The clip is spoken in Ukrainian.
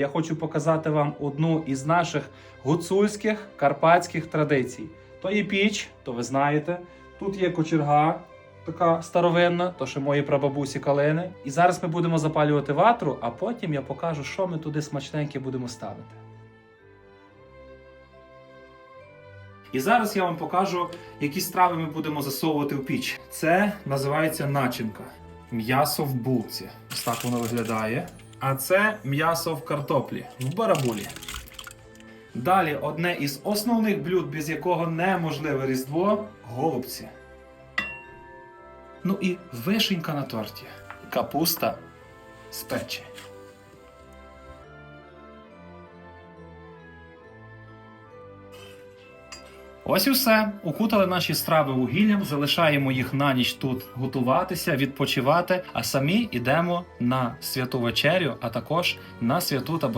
Я хочу показати вам одну із наших гуцульських карпатських традицій. То є піч, то ви знаєте. Тут є кочерга, така старовинна, то ще мої прабабусі калини. І зараз ми будемо запалювати ватру, а потім я покажу, що ми туди смачненьке будемо ставити. І зараз я вам покажу, які страви ми будемо засовувати в піч. Це називається начинка. М'ясо в булці. Ось так воно виглядає. А це м'ясо в картоплі, в барабулі. Далі одне із основних блюд, без якого неможливе різдво голубці. Ну і вишенька на торті. Капуста з печі. Ось і все. Укутали наші страви вугіллям, залишаємо їх на ніч тут готуватися, відпочивати, а самі йдемо на святу вечерю, а також на святу та